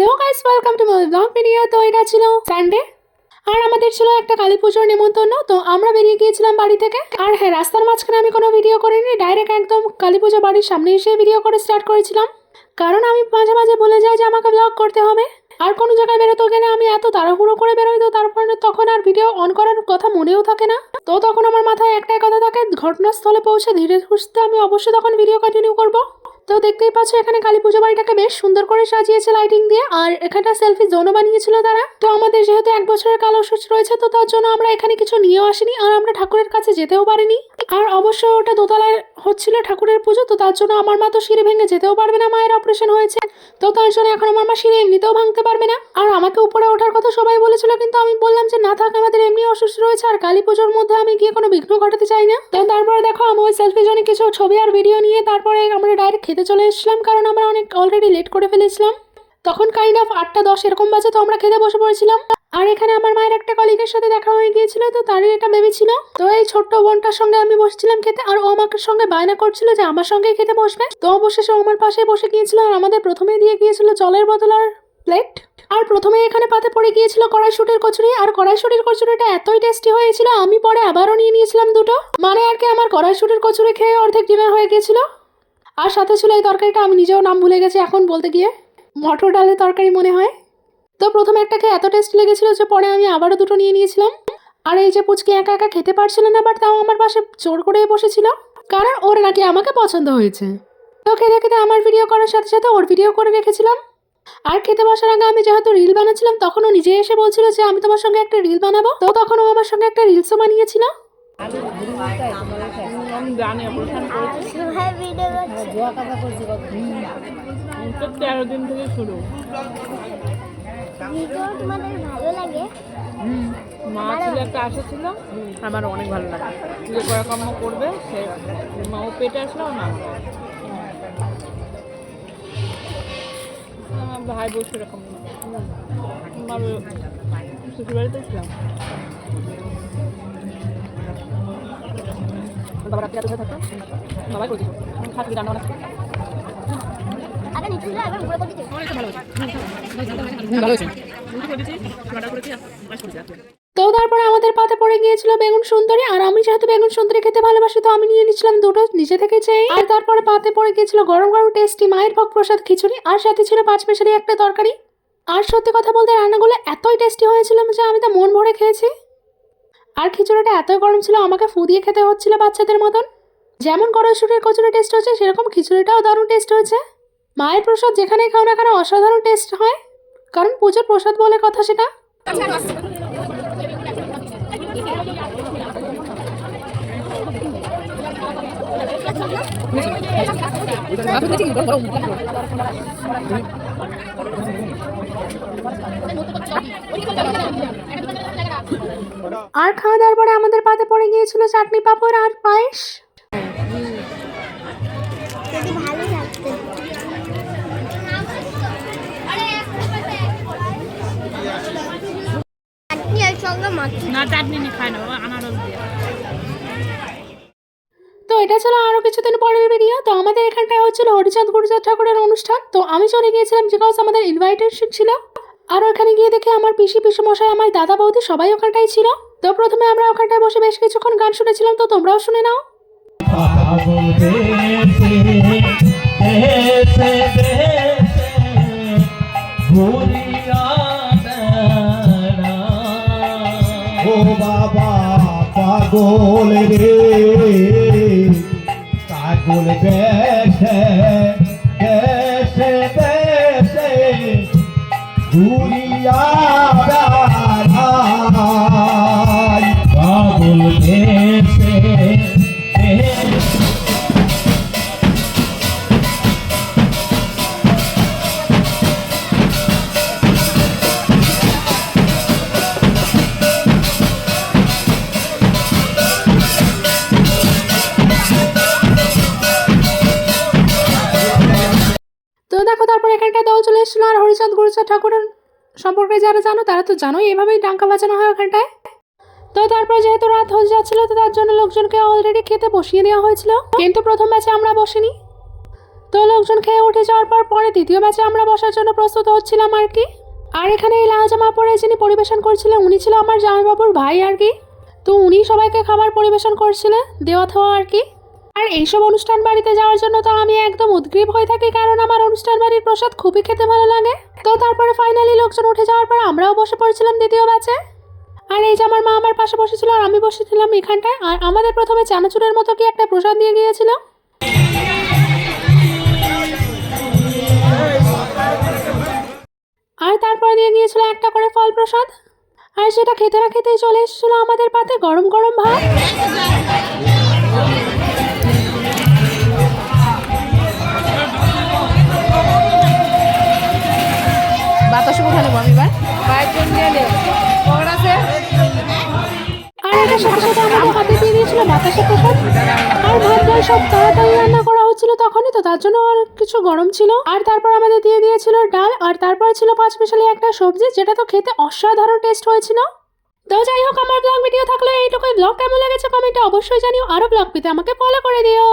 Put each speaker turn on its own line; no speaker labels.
Hello guys welcome to my blog video তো এটা ছিল সানডে আর আমাদের ছিল একটা কালী পুজোর নেমন্তন্ন। তো আমরা বেরিয়ে গিয়েছিলাম বাড়ি থেকে। আর হ্যাঁ রাস্তার মাঝখানে আমি কোনো ভিডিও করিনি। ডাইরেক্ট একদম কালী পুজো বাড়ির সামনে এসে ভিডিও করে স্টার্ট করেছিলাম। কারণ আমি মাঝে মাঝে বলে যাই যে আমাকে ব্লগ করতে হবে। আর কোনো জায়গায় বেরোতে গেলে আমি এত তাড়াহুড়ো করে বেরোই তো তারপরে তখন আর ভিডিও অন করার কথা মনেও থাকে না। তো তখন আমার মাথায় একটাই কথা থাকে, ঘটনাস্থলে পৌঁছে ধীরে সুস্থে আমি অবশ্যই তখন ভিডিও কন্টিনিউ করব। তো দেখতেই পাচ্ছ, এখানে কালী পুজো বাড়িটাকে বেশ সুন্দর করে সাজিয়েছে লাইটিং দিয়ে। আর এখানটা সেলফি জোনও বানিয়েছিল তারা। তো আমাদের যেহেতু এক বছরের কালো সূচ রয়েছে, তো তার জন্য আমরা এখানে কিছু নিয়েও আসিনি। আর আমরা ঠাকুরের কাছে যেতেও পারিনি। আর অবশ্য ওটা দোতলায় হচ্ছিল ঠাকুরের পুজো, তো তার জন্য আমার মা তো সিঁড়ি ভেঙে যেতেও পারবে না, মায়ের অপারেশন হয়েছে। তো তার জন্য এখন আমার মা সিঁড়ি এমনিতেও ভাঙতে পারবে না। আর আমাকে উপরে ওঠার কথা সবাই বলেছিল, কিন্তু আমি বললাম যে, না থাক, আমাদের এমনি অসুস্থ রয়েছে, আর কালী পুজোর মধ্যে আমি গিয়ে কোনো বিঘ্ন ঘটাতে চাই না। তো তারপরে দেখো, আমি ওই সেলফি জন্য কিছু ছবি আর ভিডিও নিয়ে তারপরে আমরা ডাইরেক্ট খেতে চলে এসেছিলাম কারণ আমরা অনেক অলরেডি লেট করে ফেলেছিলাম। তখন কাইন্ড অফ আটটা দশ এরকম বাজে তো আমরা খেতে বসে পড়েছিলাম। আর এখানে আমার মায়ের একটা কলিগের সাথে দেখা হয়ে গিয়েছিল, তো তারই এটা ভেবেছিল তো এই ছোট্ট বোনটার সঙ্গে আমি বসছিলাম খেতে, আর ও আমাকে সঙ্গে বায়না করছিল যে আমার সঙ্গে খেতে বসবে। তো অবশেষে আমার পাশে বসে গিয়েছিল, আর আমাদের প্রথমে দিয়ে গিয়েছিল জলের বোতল আর প্লেট আর প্রথমে এখানে পাতে পড়ে গিয়েছিল কড়াইশুটির কচুরি, আর কড়াইশুটির কচুরিটা এতই টেস্টি হয়েছিল, আমি পরে আবারও নিয়ে নিয়েছিলাম দুটো। মানে আর কি, আমার কড়াইশুটির কচুরি খেয়ে অর্ধেক ডিনার হয়ে গিয়েছিল। আর সাথে ছিল এই তরকারিটা, আমি নিজেও নাম ভুলে গেছি এখন বলতে গিয়ে। মটর ডালের তরকারি মনে হয়। তো প্রথমে একটা খেয়ে এত টেস্ট লেগেছিল যে পরে আমি আবারও দুটো নিয়ে নিয়েছিলাম। আর এই যে পুচকি একা একা খেতে পারছিল না বাট তাও আমার পাশে জোর করে বসেছিল। কারণ ওর নাকি আমাকে পছন্দ হয়েছে। তো খেতে খেতে আমার ভিডিও করার সাথে সাথে ওর ভিডিও করে রেখেছিলাম। আর খেতে বসার আগে আমি যেহেতু রিল বানাচ্ছিলাম, তখন ও নিজে এসে বলছিল যে আমি তোমার সঙ্গে একটা রিল বানাবো। তো তখন ও আমার সঙ্গে একটা রিলসও বানিয়েছিল।
জানি অপারেশন করেছি?
হ্যাঁ ভিডিও করছি
তো তেরো দিন থেকে শুরু।
ভালো লাগে।
মা ছিল একটা আশা ছিল। আমার অনেক ভালো লাগে। যে পরাকর্ম করবে সে মা ও পেটে আসলো না ভাই বসে এরকম। আমার শ্বশুর বাড়িতে ছিলাম। বাবা রাত্রি রাতে থাকতো। বাবাই করে দিত খাট রান্না বান্না ভালো হয়েছে।
তো তারপরে আমাদের পাতে পড়ে গিয়েছিল বেগুন সুন্দরী আর আমি যেহেতু বেগুন সুন্দরী খেতে ভালোবাসি তো আমি নিয়ে নিয়েছিলাম দুটো নিজে থেকে চেয়ে আর তারপরে পাতে পড়ে গিয়েছিল গরম গরম টেস্টি মায়ের ভোগ প্রসাদ খিচুড়ি আর সাথে ছিল পাঁচ মিশালি একটা তরকারি। আর সত্যি কথা বলতে রান্নাগুলো এতই টেস্টি হয়েছিল যে আমি তো মন ভরে খেয়েছি। আর খিচুড়িটা এতই গরম ছিল, আমাকে ফু দিয়ে খেতে হচ্ছিল বাচ্চাদের মতন। যেমন কড়াইশুটির কচুরি টেস্ট হচ্ছে, সেরকম খিচুড়িটাও দারুণ টেস্ট হয়েছে। মায়ের প্রসাদ যেখানেই খাও না কেন অসাধারণ টেস্ট হয়। কারণ পুজোর প্রসাদ বলে কথা সেটা। আর খাওয়া দাওয়ার পরে আমাদের পাতে পড়ে গিয়েছিল চাটনি পাঁপড় আর পায়েস।
না চাটনি না আনারস দিয়ে।
তো এটা ছিল আরও কিছুদিন পরের ভিডিও তো আমাদের এখানটায় হচ্ছিল হরিচাঁদ গুরুচাঁদ ঠাকুরের অনুষ্ঠান। তো আমি চলে গিয়েছিলাম বিকজ আমাদের ইনভাইটেশন ছিল। আর ওখানে গিয়ে দেখে আমার পিসি পিসি মশাই আমার দাদা বৌদি সবাই ওখানটায় ছিল। তো প্রথমে আমরা ওখানটায় বসে বেশ কিছুক্ষণ গান শুনেছিলাম, তো তোমরাও শুনে নাও।
পাগল রে, পাগল দেশে ঘুরিয়া
এসেছিল আর হরিচাঁদ গুরুচাঁদ ঠাকুরের সম্পর্কে যারা জানো, তারা তো জানোই এভাবেই ডাঙ্কা বাজানো হয় ওখানটায়। তো তারপর যেহেতু রাত হয়ে যাচ্ছিল, তো তার জন্য লোকজনকে অলরেডি খেতে বসিয়ে দেওয়া হয়েছিল। কিন্তু প্রথম ব্যাচে আমরা বসিনি। তো লোকজন খেয়ে উঠে যাওয়ার পর পরে দ্বিতীয় ব্যাচে আমরা বসার জন্য প্রস্তুত হচ্ছিলাম আর কি। আর এখানে এই লাল জামা পরে যিনি পরিবেশন করছিলেন, উনি ছিল আমার জামাইবাবুর ভাই আর কি। তো উনি সবাইকে খাবার পরিবেশন করছিলেন দেওয়া থাওয়া আর কি। আর এইসব অনুষ্ঠান বাড়িতে যাওয়ার জন্য তো আমি একদম উদ্গ্রীব হয়ে থাকি, কারণ আমার অনুষ্ঠান বাড়ির প্রসাদ খুবই খেতে ভালো লাগে। তো তারপরে ফাইনালি লোকজন উঠে যাওয়ার পর আমরাও বসে পড়েছিলাম দ্বিতীয় ব্যাচে আর এই যে আমার মা আমার পাশে বসেছিল আর আমি বসেছিলাম এখানটায়, আর আমাদের প্রথমে চানাচুরের মতো কি একটা প্রসাদ দিয়ে গিয়েছিল। আর তারপরে দিয়ে গিয়েছিল একটা করে ফল প্রসাদ। আর সেটা খেতে না খেতেই চলে এসেছিল আমাদের পাতে গরম গরম ভাত।
বাতাসে কোথায় নেব আমি এবার নিয়ে আছে
আর হাতে দিয়ে আর সব রান্না করা তখনই, তো তার জন্য আর কিছু গরম ছিল। আর তারপর আমাদের দিয়ে দিয়েছিল ডাল, আর তারপরে ছিল একটা সবজি, যেটা তো খেতে অসাধারণ টেস্ট হয়েছিল। তো যাই হোক, আমার ব্লগ ভিডিও থাকলে এইটুকুই। ব্লগ কেমন লেগেছে কমেন্টে অবশ্যই জানিও। আরও ব্লগ পেতে আমাকে ফলো করে দিও।